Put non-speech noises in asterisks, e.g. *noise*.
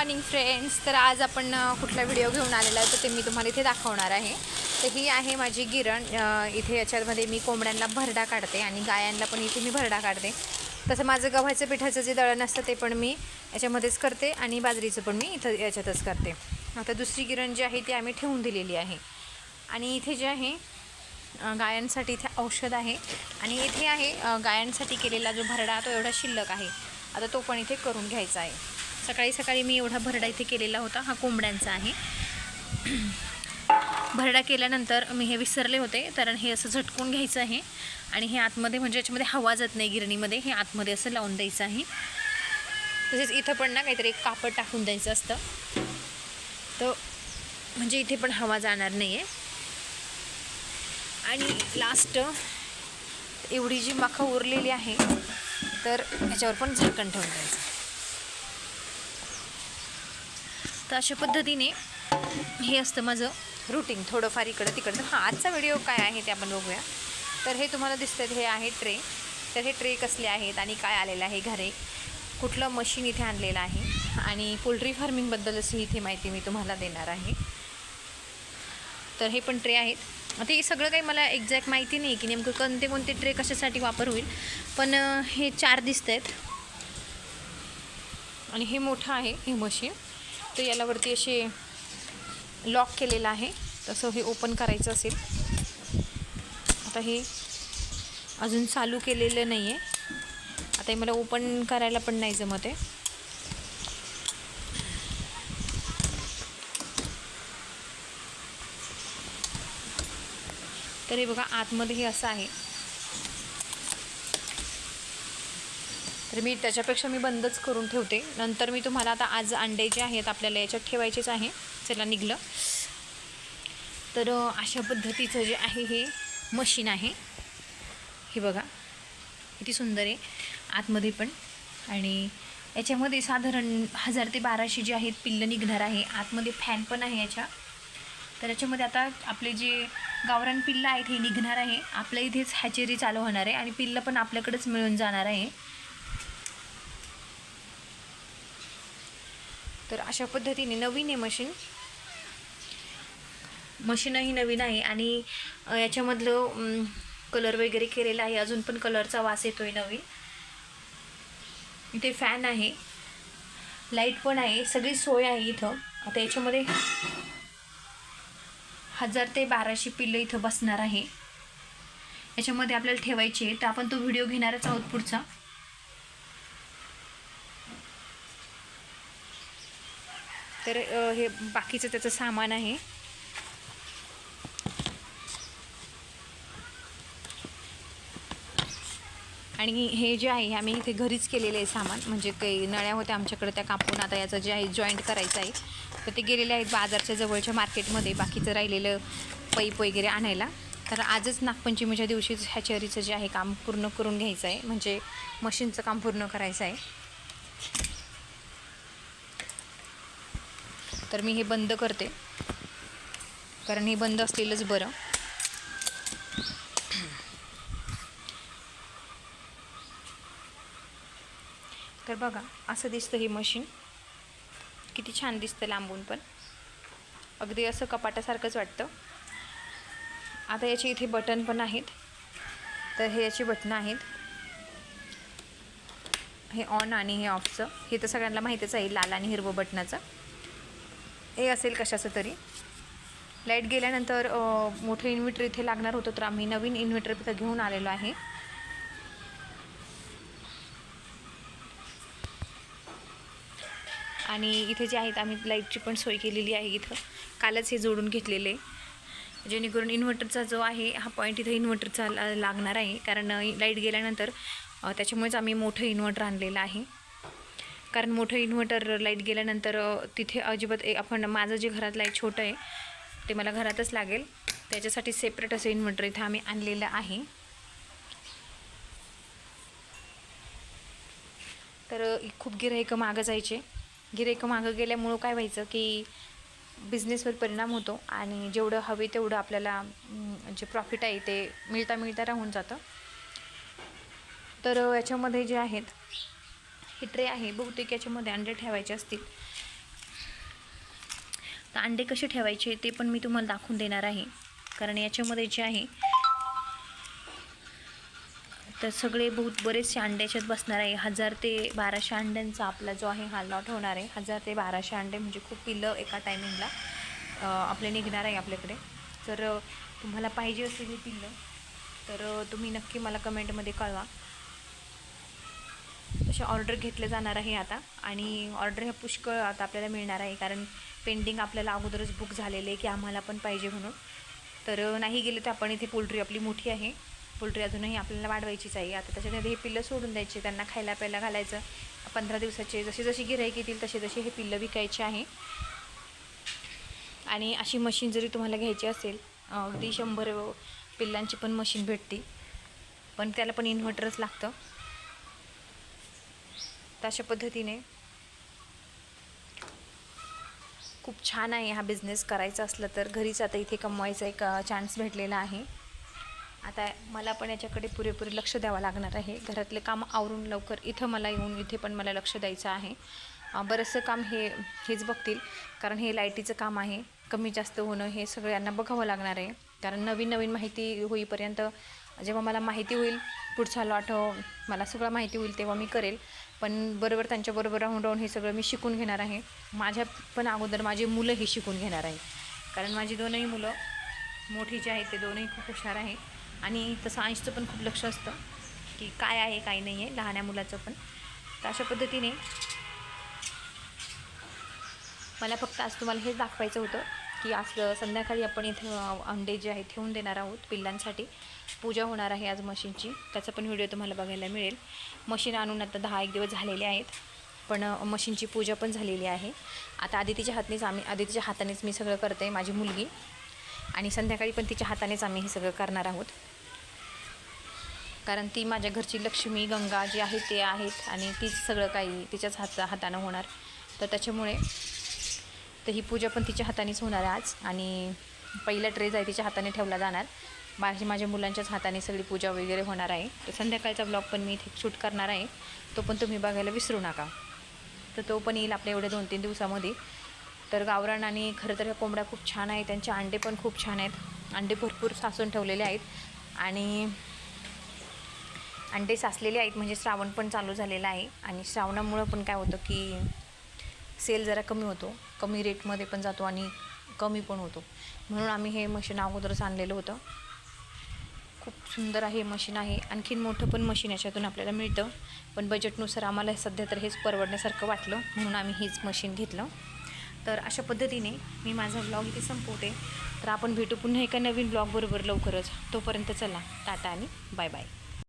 Morning friends तर आज आपण कुठला व्हिडिओ घेऊन आलेला आहे तर ते मी तुम्हाला इथे दाखवणार आहे. तर ही आहे माझी गिरण इथे याच्यामध्ये मी कोंबड्यांना भरडा काढते आणि गायांना पण इथे मी भरडा काढते. तसं माझं गव्हाचं पिठाचं जे दळण असतं ते पण मी याच्यामध्येच करते आणि बाजरीचं पण मी इथं याच्यातच करते. आता दुसरी गिरण जी आहे ती आम्ही ठेवून दिलेली आहे. आणि इथे जे आहे गायांसाठी इथे औषध आहे. आणि इथे आहे गायांसाठी केलेला जो भरडा तो एवढा शिल्लक आहे. आता तो पण इथे करून घ्यायचा आहे. सकाळी सकाळी मी एवढा भरडा इथे केलेला होता. हा कोंबड्यांचा आहे. *clears throat* भरडा केल्यानंतर मी हे विसरले होते कारण हे असं झटकून घ्यायचं आहे. आणि हे आतमध्ये म्हणजे याच्यामध्ये हवा जात नाही गिरणीमध्ये हे आतमध्ये असं लावून द्यायचं आहे. तसेच इथं पण ना काहीतरी एक कापड टाकून द्यायचं असतं. तर म्हणजे इथे पण हवा जाणार नाही आहे आणि लास्ट एवढी जी मखा उरलेली आहे तर ह्याच्यावर पण झाकण ठेवून द्यायचं. तर अशा पद्धतीने हे असतं माझं रुटीन थोडंफार इकडं तिकडं. हा आजचा व्हिडिओ काय आहे ते आपण बघूया. तर हे तुम्हाला दिसतं हे आहे ट्रे तर हे ट्रे कसले आहेत आणि काय आलेलं आहे घरे? कुठलं मशीन इथे आणलेलं आहे? आणि पोल्ट्री फार्मिंगबद्दलच इथे माहिती मी तुम्हाला देणार आहे. तर हे पण ट्रे आहेत. ते सगळं काही मला एक्झॅक्ट माहिती नाही की नेमकं कोणते कोणते ट्रे कशासाठी वापर होईल. पण हे चार दिसत आहेत. आणि हे मोठं आहे हे मशीन तर यालावरती असे लॉक केलेलं आहे. तसं हे ओपन करायचं असेल. आता हे अजून चालू केलेलं नाही आहे आता हे मला ओपन करायला पण नाही जमत आहे. तर हे बघा आतमध्ये हे असं आहे. तर मी त्याच्यापेक्षा मी बंदच करून ठेवते. नंतर मी तुम्हाला आता आज अंडे जे आहेत आपल्याला याच्यात ठेवायचेच आहे. चला निघलं. तर अशा पद्धतीचं जे आहे हे मशीन आहे. हे बघा. किती सुंदर आहे. आतमध्ये पण. आणि याच्यामध्ये साधारण हजार ते बाराशे जे आहेत पिल्लं निघणार आहे. आतमध्ये फॅन पण आहे याच्या. तर याच्यामध्ये आता आपले जे गावरान पिल्लं आहेत हे निघणार आहे. आपल्या इथेच हॅचेरी चालू होणार आहे आणि पिल्लं पण आपल्याकडेच मिळून जाणार आहे. तर अशा पद्धतीने नवीन आहे मशीन. मशीनही नवीन आहे आणि याच्यामधलं कलर वगैरे केलेला आहे. अजून पण कलरचा वास येतो आहे नवीन. इथे फॅन आहे. लाइट पण आहे. सगळी सोय आहे इथं. आता याच्यामध्ये हजार ते बाराशे पिल्लं इथं बसणार आहे. याच्यामध्ये आपल्याला ठेवायची आहे, तर आपण तो व्हिडिओ घेणारच आहोत पुढचा. तर हे बाकीचं त्याचं सामान आहे. आणि हे जे आहे हे आम्ही इथे घरीच केलेलं आहे सामान. म्हणजे काही नळ्या होत्या आमच्याकडे त्या कापून आता याचं जे आहे जॉईंट करायचं आहे. तर ते गेलेले आहेत बाजारच्या जवळच्या मार्केटमध्ये बाकीचं राहिलेलं पैप वगैरे आणायला. तर आजच नागपंचमीच्या दिवशीच ह्याचेरीचं जे आहे काम पूर्ण करून घ्यायचं आहे. म्हणजे मशीनचं काम पूर्ण करायचं आहे. तर मी हे बंद करते. कारण हे बंद असलेलंच बरं. तर बघा असं दिसतं हे मशीन किती छान दिसतं लांबून पण. अगदी असं कपाटासारखंच वाटतं. आता याचे इथे बटन पण आहेत. तर हे याची बटणं आहेत. हे ऑन आणि हे ऑफचं हे तर सगळ्यांना माहीतच आहे लाल आणि हिरवं बटनाचं हे असेल कशाचं तरी. लाइट गेल्यानंतर मोठं इन्व्हर्टर इथे लागणार होतं तर आम्ही नवीन इन्व्हर्टर इथं घेऊन आलेलो आहे. आणि इथे जे आहेत आम्ही लाईटची पण सोय केलेली आहे इथं. कालच हे जोडून घेतलेले. जेणेकरून इन्व्हर्टरचा जो आहे हा पॉईंट इथं इन्व्हर्टरचा लागणार आहे. कारण लाइट गेल्यानंतर त्याच्यामुळेच आम्ही मोठं इन्व्हर्टर आणलेलं आहे. कारण मोठं इन्व्हर्टर लाइट गेल्यानंतर तिथे अजिबात ए- आपण माझं जे घरात लाइट छोटं आहे ते मला घरातच लागेल. त्याच्यासाठी सेपरेट असं इन्व्हर्टर इथं आम्ही आणलेलं आहे. तर खूप गिरायकं मागं जायचे. गिरायकं मागं गेल्यामुळं काय व्हायचं की बिझनेसवर परिणाम होतो आणि जेवढं हवे तेवढं आपल्याला जे प्रॉफिट आहे ते मिळता मिळता राहून जातं. तर याच्यामध्ये जे आहेत ही ट्रे आहे बहुतेक याच्यामध्ये अंडे ठेवायचे असतील. तर अंडे कसे ठेवायचे ते पण मी तुम्हाला दाखवून देणार आहे. कारण याच्यामध्ये जे आहे तर सगळे बहुत बरेचसे अंड्याच्यात बसणार आहे. हजार ते बाराशे अंड्यांचा आपला जो आहे हा लॉट होणार आहे. हजार ते बाराशे अंडे म्हणजे खूप पिल्लं एका टायमिंगला आपले निघणार आहे आपल्याकडे. तर तुम्हाला पाहिजे असेल हे पिल्लं तर तुम्ही नक्की मला कमेंटमध्ये कळवा. असे ऑर्डर घेतले जाणार आहे आता. आणि ऑर्डर ह्या पुष्कळ आता आपल्याला मिळणार आहे कारण पेंडिंग आपल्याला अगोदरच बुक झालेले आहे की आम्हाला पण पाहिजे म्हणून. तर नाही गेले तर आपण इथे पोल्ट्री आपली मोठी आहे. पोल्ट्री अजूनही आपल्याला वाढवायचीच आहे. आता त्याच्यामध्ये हे पिल्लं सोडून द्यायचे त्यांना खायला प्यायला घालायचं. पंधरा दिवसाचे जशी जशी गिराईक येतील तसे तसे हे पिल्लं विकायचे आहे. आणि अशी मशीन जरी तुम्हाला घ्यायची असेल अगदी शंभर पिल्लांची पण मशीन भेटते पण त्याला पण इन्व्हर्टरच लागतं. तर अशा पद्धतीने खूप छान आहे हा बिझनेस करायचा असलं तर. घरीच आता इथे कमवायचा एक चान्स भेटलेला आहे. आता मला पण याच्याकडे पुरेपूर लक्ष द्यावं लागणार आहे. घरातले काम आवरून लवकर इथं मला येऊन इथे पण मला लक्ष द्यायचं आहे. बरंचसं काम हे हेच बघतील. कारण हे लाईटीचं काम आहे. कमी जास्त होणं हे सगळ्यांना बघावं लागणार आहे. कारण नवीन नवीन माहिती होईपर्यंत जेव्हा मला माहिती होईल पुढचा लॉट मला सगळं माहिती होईल तेव्हा मी करेल. पण बरोबर त्यांच्याबरोबर राहून राहून हे सगळं मी शिकून घेणार आहे. माझ्या पण अगोदर माझी मुलं हे शिकून घेणार आहे. कारण माझी दोनही मुलं मोठी जी आहेत ते दोनही खूप हुशार आहे. आणि तसं आईचं पण खूप लक्ष असतं की काय आहे काय नाही आहे लहान्या मुलाचं पण. तर अशा पद्धतीने मला फक्त आज तुम्हाला हेच दाखवायचं होतं. की आज संध्याकाळी आपण इथं अंडे जे आहेत ठेवून देणार आहोत पिल्लांसाठी. पूजा होणार आहे आज मशीनची. त्याचा पण व्हिडिओ तुम्हाला बघायला मिळेल. मशीन आणून आता दहा एक दिवस झालेले आहेत. पण मशीनची पूजा पण झालेली आहे. आता आदितीच्या हातनेच आम्ही आदितीच्या हातानेच मी सगळं करते माझी मुलगी. आणि संध्याकाळी पण तिच्या हातानेच आम्ही हे सगळं करणार आहोत. कारण ती माझ्या घरची लक्ष्मी गंगा जी आहे ते आहेत. आणि तीच सगळं काही तिच्याच हात हातानं होणार. तर त्याच्यामुळे तर ही पूजा पण तिच्या हातानेच होणार आहे आज. आणि पहिला ट्रेज आहे तिच्या हाताने ठेवला जाणार. माझी माझ्या मुलांच्याच हाताने सगळी पूजा वगैरे होणार आहे. तर संध्याकाळचा ब्लॉग पण मी इथे शूट करणार आहे. तो पण तुम्ही बघायला विसरू नका. तर तो पण येईल आपल्या एवढ्या दोन तीन दिवसामध्ये. तर गावरान आणि खरं तर ह्या कोंबड्या खूप छान आहेत. त्यांचे अंडे पण खूप छान आहेत. अंडे भरपूर सासून ठेवलेले आहेत. आणि अंडे साचलेले आहेत म्हणजे श्रावण पण चालू झालेलं आहे. आणि श्रावणामुळं पण काय होतं की सेल जरा कमी होतो कमी रेटमध्ये पण जातो आणि कमी पण होतो. म्हणून आम्ही हे मशीन अगोदरच आणलेलं होतं. खूप सुंदर आहे मशीन आहे. आणखीन मोठं पण मशीन याच्यातून आपल्याला मिळतं. पण बजेटनुसार आम्हाला सध्या तर हेच परवडण्यासारखं वाटलं म्हणून आम्ही हेच मशीन घेतलं. तर अशा पद्धतीने मी माझा ब्लॉग इथे संपवते. तर आपण भेटू पुन्हा एका नवीन ब्लॉगबरोबर लवकरच. तोपर्यंत चला टाटा आणि बाय बाय